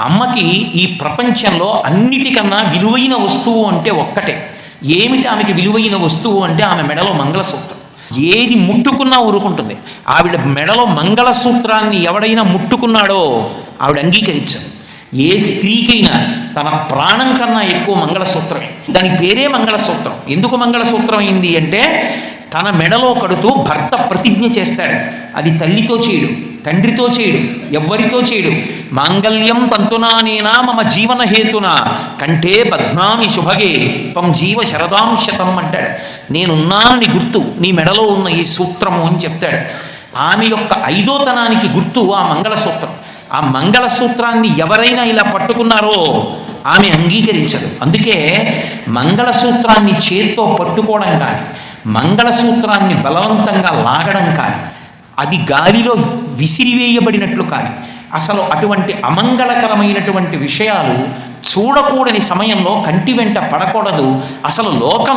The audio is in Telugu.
అమ్మకి ఈ ప్రపంచంలో అన్నిటికన్నా విలువైన వస్తువు అంటే ఒక్కటే. ఏమిటి ఆమెకి విలువైన వస్తువు అంటే ఆమె మెడలో మంగళసూత్రం. ఏది ముట్టుకున్నా ఊరుకుంటుంది. ఆవిడ మెడలో మంగళసూత్రాన్ని ఎవడైనా ముట్టుకున్నాడో ఆవిడ అంగీకరించదు. ఏ స్త్రీకైనా తన ప్రాణం కన్నా ఎక్కువ మంగళసూత్రమే. దాని పేరే మంగళసూత్రం. ఎందుకు మంగళసూత్రం అయింది అంటే తన మెడలో కడుతూ భర్త ప్రతిజ్ఞ చేస్తాడు. అది తల్లితో చేయడు తండ్రితో చేయడు ఎవ్వరితో చేయడు. మాంగళ్యం తంతునానేనా మమ జీవన హేతున. కంటే పద్మామి శుభగే. త్వం జీవ శరదాం శతం అంటాడు. నేనున్నానని గుర్తు నీ మెడలో ఉన్న ఈ సూత్రము అని చెప్తాడు. ఆమె యొక్క ఐదోతనానికి గుర్తు ఆ మంగళసూత్రం. ఆ మంగళసూత్రాన్ని ఎవరైనా ఇలా పట్టుకున్నారో ఆమె అంగీకరించదు. అందుకే మంగళసూత్రాన్ని చేత్తో పట్టుకోవడం కానీ మంగళసూత్రాన్ని బలవంతంగా లాగడం కానీ అది గాలిలో విసిరివేయబడినట్లు కానీ అసలు అటువంటి అమంగళకరమైనటువంటి విషయాలు చూడకూడని సమయంలో కంటి వెంట పడకూడదు. అసలు లోకం